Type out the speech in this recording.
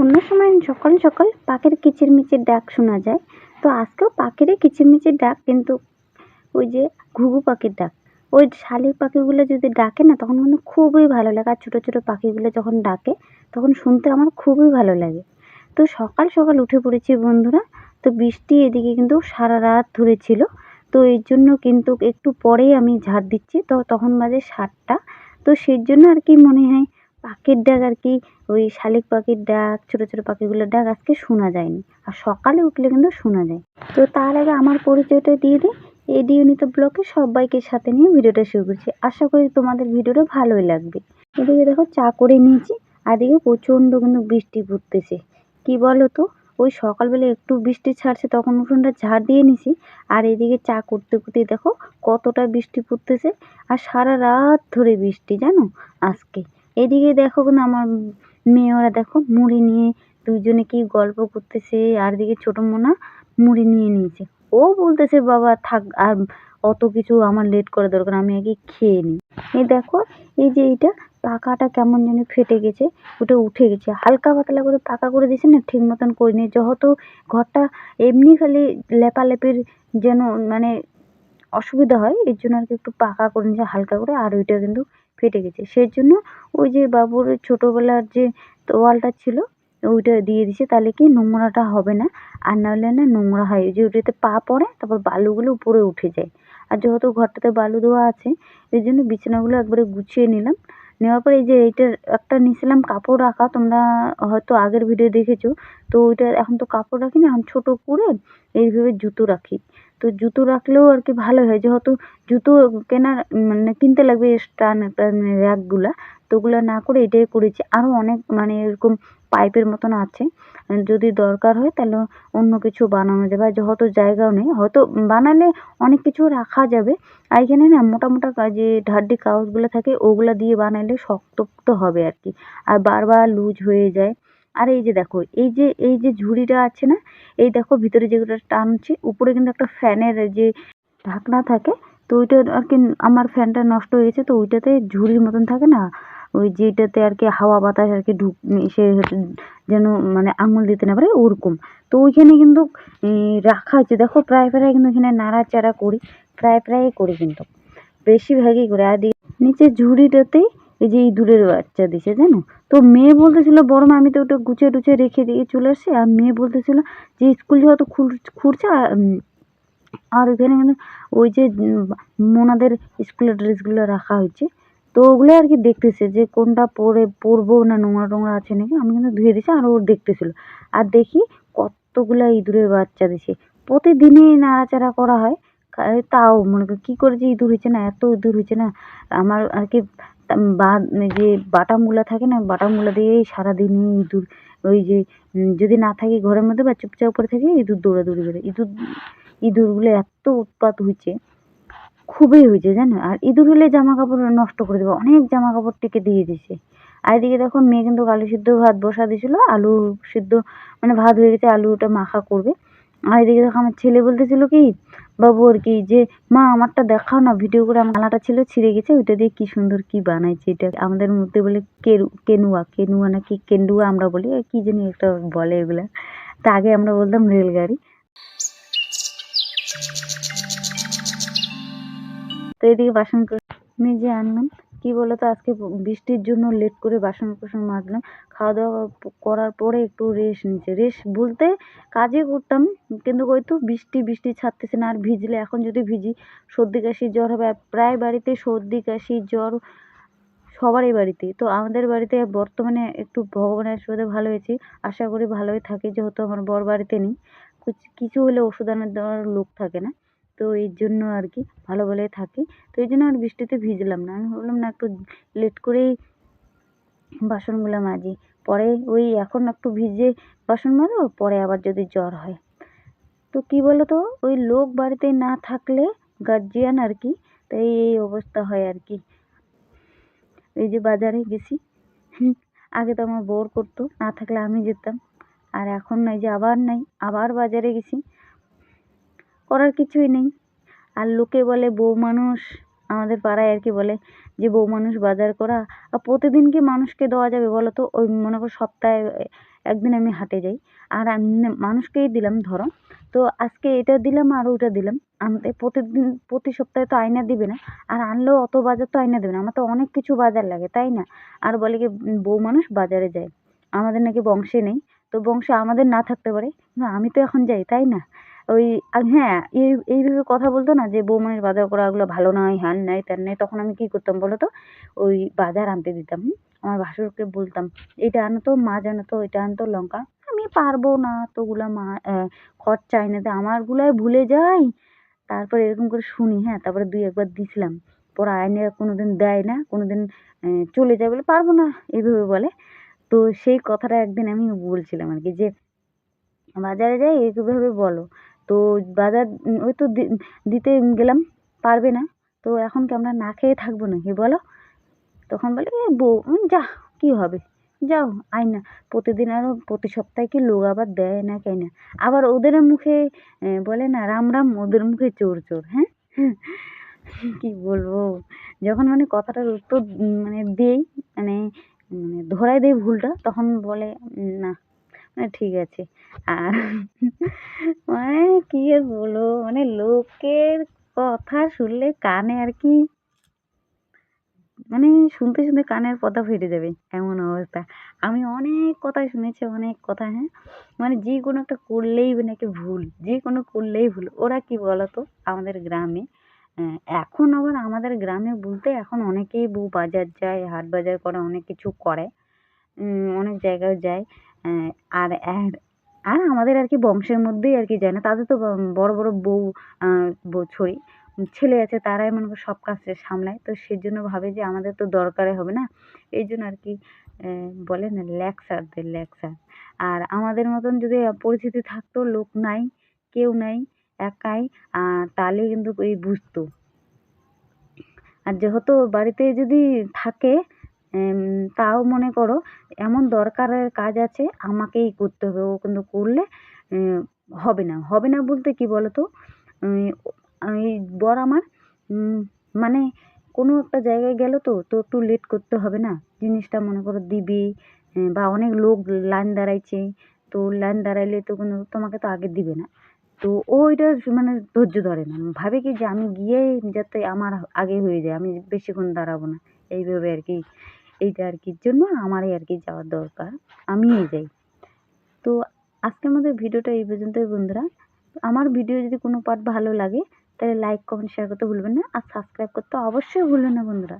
অন্য সময় সকাল সকাল পাখির কিচিরমিচির ডাক শোনা যায়, তো আজকেও পাখিরই কিচিরমিচির ডাক, কিন্তু ওই যে ঘুঘু পাখির ডাক, ওই শালিক পাখিগুলো যদি ডাকে না, তখন কিন্তু খুবই ভালো লাগে। আর ছোটো ছোটো পাখিগুলো যখন ডাকে, তখন শুনতে আমার খুবই ভালো লাগে। তো সকাল সকাল উঠে পড়েছি বন্ধুরা, তো বৃষ্টি এদিকে কিন্তু সারা রাত ধরে ছিল, তো এর জন্য কিন্তু একটু পরেই আমি ঝাড় দিচ্ছি। তো তখন বাজে সাতটা, তো সেই জন্য আর কি মনে হয় পাখির ডাক আর কি, ওই শালিক পাখির ডাক, ছোটো ছোটো পাখিগুলোর ডাক আজকে শোনা যায়নি। আর সকালে উঠলে কিন্তু শোনা যায়। তো তার আগে আমার পরিচয়টা দিয়ে দিই। এডি ইউনিত ব্লকে সবাইকে সাথে নিয়ে ভিডিওটা শুরু করছি। আশা করি তোমাদের ভিডিওটা ভালোই লাগবে। এদিকে দেখো চা করে নিয়েছি, আর এদিকে প্রচণ্ড কিন্তু বৃষ্টি পড়তেছে। কি বলো তো? ওই সকালবেলা একটু বৃষ্টি ছাড়ছে, তখন উঠোনটা ঝাড় দিয়ে নিছি। আর এদিকে চা করতে করতে দেখো কতটা বৃষ্টি পড়তেছে। আর সারা রাত ধরে বৃষ্টি, জানো? আজকে এদিকে দেখো কিন্তু আমার মেয়ে, ওরা দেখো মুড়ি নিয়ে দুইজনে কি গল্প করতেছে, আর এদিকে ছোটো মোনা মুড়ি নিয়ে নিয়েছে। ও বলতেছে, বাবা, থাক, আর অত কিছু আমার লেট করা দরকার, আমি আগে খেয়ে নিই। এই দেখো, এই যে এইটা পাকাটা কেমন যেন ফেটে গেছে, ওটা উঠে গেছে। হালকা পাতলা করে পাকা করে দিয়েছে না, ঠিক মতন করে করিনি যেহেতু ঘরটা এমনি খালি লেপালেপির যেন মানে অসুবিধা হয়, এর জন্য আর কি একটু পাকা করে নিয়েছে হালকা করে, আর ওইটা কিন্তু ফেটে গেছে। সেই জন্য ওই যে বাবুর ছোটোবেলার যে তোয়ালটা ছিল, ওইটা দিয়ে দিছে, তাহলে কি নোংরাটা হবে না? আর নাহলে না নোংরা হয়। যে ওটাতে পা পড়ে, তারপর বালুগুলো উপরে উঠে যায়। আর যেহেতু ঘরটাতে বালু দেওয়া আছে, এই জন্য বিছানাগুলো একবারে গুছিয়ে নিলাম। নেওয়ার পরে এই যে এইটার একটা নিয়েছিলাম, কাপড় রাখা, তোমরা হয়তো আগের ভিডিও দেখেছ। তো ওইটা এখন তো কাপড় রাখি না এখন ছোটো করে এইভাবে জুতো রাখি। তো জুতো রাখলেও আর কি ভালো হয়। যেহেতু জুতো কেনার মানে কিনতে লাগবে স্টান র্যাকগুলা, তো ওগুলো না করে এটাই করেছি। আরও অনেক মানে এরকম পাইপের মতন আছে। যদি দরকার হয় তাহলে অন্য কিছু বানানো যাবে। আর যেহেতু জায়গাও নেই, হয়তো বানালে অনেক কিছু রাখা যাবে। আর এখানে না মোটা মোটা যে ঢাড্ডি কাগজগুলো থাকে, ওগুলো দিয়ে বানালে শক্ত হবে আর কি। আর বারবার লুজ হয়ে যায়। আর এই যে দেখো, এই যে এই যে ঝুড়িটা আছে না, এই দেখো ভিতরে যেগুলো টানছি, উপরে কিন্তু একটা ফ্যানের যে ঢাকনা থাকে, তো ওইটা আর কি আমার ফ্যানটা নষ্ট হয়ে গেছে, তো ওইটাতে ঝুড়ির মতন থাকে না, ওই যেটাতে আর কি হাওয়া বাতাস আর কি ঢুক সে যেন মানে আঙুল দিতে না পারে, ওরকম। তো ওইখানে কিন্তু রাখা আছে দেখো, প্রায় প্রায় কিন্তু এখানে নাড়াচাড়া করি, প্রায় প্রায়ই করি কিন্তু, বেশিরভাগই করে। আর নিচে ঝুড়িটাতেই এই যে ইঁদুরের বাচ্চা দিছে, জানো? তো মেয়ে বলতেছিল, বড় মা, আমি তো ওটা গুছিয়ে টুছিয়ে রেখে দিয়ে চলে আসছি। আর মেয়ে বলতেছিল যে, স্কুল যেহেতু খুঁড়ছে আর ওইখানে কিন্তু ওই যে মোনাদের স্কুলের ড্রেসগুলো রাখা হয়েছে। তো ওগুলো আর কি দেখতেছে যে, কোনটা পরে পরবো না নোংরা টোংরা আছে নাকি? আমি কিন্তু ধুয়ে দিছি, আর ও দেখতেছিল। আর দেখি কতগুলো ইঁদুরের বাচ্চা দিছে। প্রতিদিনই নাড়াচাড়া করা হয় তাও মনে করি, কী করে যে ইঁদুর হয়েছে না? এত ইঁদুর হয়েছে না? আমার আর কি বা যে বাটামগুলো থাকে না বাটামগুলো দিয়েই সারাদিনই ইঁদুর, ওই যে যদি না থাকে ঘরের মধ্যে বা চুপচাপ করে থাকে, ইঁদুর দৌড়াদৌড়ি করে। ইঁদুর, ইঁদুরগুলো এত উৎপাত হয়েছে, খুবই হয়েছে, জানো? আর ইঁদুর হলে জামা কাপড় নষ্ট করে দেবে, অনেক জামা কাপড় টেকে দিয়ে দিছে আর এদিকে দেখো, মেয়ে কিন্তু আলু সিদ্ধ ভাত বসা দিয়েছিল, আলু সিদ্ধ মানে ভাত হয়ে গেছে আলুটা মাখা করবে। আর এদিকে দেখো, আমার ছেলে বলতেছিল কি বাবু আর কি যে, মা, আমারটা দেখাও না, ভিডিও করে আমার মালাটা ছিল ছিঁড়ে গেছে, ওইটা দিয়ে কি সুন্দর কি বানাইছে এটা। আমাদের মধ্যে বলে কেরু, কেনুয়া কেনুয়া নাকি কেন্ডুয়া আমরা বলি, আর কি জানি একটা বলে এগুলা। তা আগে আমরা বলতাম রেলগাড়ি। তো এদিকে বাসন মেজে আনলাম। কি বলতো, আজকে বৃষ্টির জন্য লেট করে বাসন কোসন মাজলাম খাওয়া দাওয়া করার পরে একটু রেস্ট নিচ্ছে রেস্ট বলতে কাজে করতাম, কিন্তু ওই তো বৃষ্টি বৃষ্টি ছাড়তেছে না, আর ভিজলে এখন যদি ভিজি, সর্দি, কাশি জ্বর হবে, আর প্রায় বাড়িতে সর্দি, কাশি, জ্বর সবারই বাড়িতে। তো আমাদের বাড়িতে বর্তমানে একটু ভগবানের আশীর্বাদে ভালো হয়েছি, আশা করি ভালোই থাকি, যেহেতু আমার বর বাড়িতে নেই, কিছু হলে ওষুধ আনার দেওয়ার লোক থাকে না। তো এর জন্য আর কি ভালো ভালোই থাকি। তো এই জন্য আর বৃষ্টিতে ভিজলাম না। আমি ভাবলাম না একটু লেট করেই বাসনগুলো মাজি। পরে ওই এখন একটু ভিজে বাসন মাজবো, পরে আবার যদি জ্বর হয়। তো কী বলো তো ওই লোক বাড়িতে না থাকলে গার্জিয়ান আর কি, তাই এই এই অবস্থা হয় আর কি। এই যে বাজারে গেছি। আগে তো আমার বোর করতো, না থাকলে আমি যেতাম। আর এখন এই যে আবার নাই, আবার বাজারে গেছি। করার কিছুই নেই। আর লোকে বলে, বউ মানুষ। আমাদের পাড়ায় আর কি বলে যে, বউ মানুষ বাজার করা। আর প্রতিদিন কি মানুষকে দেওয়া যাবে বলো তো? ওই মনে করো সপ্তাহে একদিন আমি হাটে যাই। আর মানুষকেই দিলাম, ধরো। তো আজকে এটা দিলাম, আর ওইটা দিলাম। আনতে প্রতিদিন, প্রতি সপ্তাহে তো আয়না দিবে না। আর আনলেও অত বাজার তো আয়না দেবে না। আমার তো অনেক কিছু বাজার লাগে, তাই না? আর বলে কি, বউ মানুষ বাজারে যায়। আমাদের নাকি বংশে নেই। তো বংশে আমাদের না থাকতে পারে। আমি তো এখন যাই, তাই না? ওই হ্যাঁ এই, এইভাবে কথা বলতো না যে মানুষ বাজার করা ওগুলো ভালো নয় হ্যান নাই ত্যান নাই, তখন আমি কী করতাম বলো তো? ওই বাজার আনতে দিতাম আমার ভাসুরকে বলতাম, এটা আনো তো, মাছ আনো তো, এটা আনো তো, লঙ্কা আমি, পারব না অতগুলা মা খরচা এনে দে, আমারগুলাই ভুলে যাই। তারপরে এরকম করে শুনি হ্যাঁ তারপরে দুই, একবার দিছিলাম। পরে আয়নে কোনো দিন দেয় না কোনো দিন চলে যায় বলে, পারব না, এইভাবে বলে। তো সেই কথাটা একদিন আমি বলছিলাম আর কি যে, বাজারে যাই, এইভাবে বলো। তো বাজার ওই তো দিতে গেলাম, পারবে না। তো এখন কি আমরা না খেয়ে থাকব নাকি বলো? তখন বলে, এ বউ যা, কী হবে? যাও, আয় না। প্রতিদিন আরও প্রতি সপ্তাহে কি লোক আবার দেয় না কেন? আবার ওদের মুখে বলে না, রাম রাম, ওদের মুখে চোর চোর হ্যাঁ? কী বলব? যখন মানে কথাটার উত্তর মানে দিই মানে মানে ধরাই দেই ভুলটা, তখন বলে, না মানে ঠিক আছে। আর মানে কী আর বলব মানে লোকের কথা শুনলে কানে আর কি মানে শুনতে শুনতে কানের পর্দা ফেটে যাবে, এমন অবস্থা। আমি অনেক কথাই শুনেছি, অনেক কথা হ্যাঁ। মানে যে কোনো একটা করলেই মানে নাকি ভুল, যে কোনো করলেই ভুল। ওরা কি বলতো? আমাদের গ্রামে এখন আবার আমাদের গ্রামে বলতে এখন অনেকেই বউ বাজার যায়, হাট বাজার করে, অনেক কিছু করে অনেক জায়গায় যায়। আর আর আমাদের আর কি বংশের মধ্যেই আর কি যায় না। তাদের তো বড় বড় বউ বউ ছড়ি ছেলে আছে, তারাই মনে করো সব কাজ সামলায়। তো সেই জন্য ভাবে যে আমাদের তো দরকারে হবে না। এই জন্য আর কি বলে না ল্যাক্সার দেয় ল্যাক্সার। আর আমাদের মতন যদি পরিচিতি থাকতো, লোক নাই, কেউ নাই, একাই তাহলে কিন্তু এই বুঝতো। আর যেহেতু বাড়িতে যদি থাকে তাও মনে করো এমন দরকারের কাজ আছে, আমাকেই করতে হবে। ও কিন্তু করলে হবে না। হবে না বলতে কী বলো তো এই বর আমার মানে কোনো একটা জায়গায় গেল তো তো একটু লেট করতে হবে না? জিনিসটা মনে করো দিবে বা অনেক লোক লাইন দাঁড়াইছে, তো লাইন দাঁড়াইলে তো কোনো, তোমাকে তো আগে দিবে না। তো ও ওইটা মানে ধৈর্য ধরে না। ভাবে কি যে আমি গিয়ে যাতে আমার আগে হয়ে যায়, আমি বেশিক্ষণ দাঁড়াবো না। এইভাবে আর কি এইটা আর কি জন্য আমারই আর কি যাওয়ার দরকার, আমিই যাই। তো আজকে আমাদের ভিডিওটা এই পর্যন্তই বন্ধুরা। আমার ভিডিও যদি কোনো পার্ট ভালো লাগে, তাহলে লাইক কমেন্ট শেয়ার করতে ভুলবেন না। আর সাবস্ক্রাইব করতে অবশ্যই ভুলবেন না বন্ধুরা।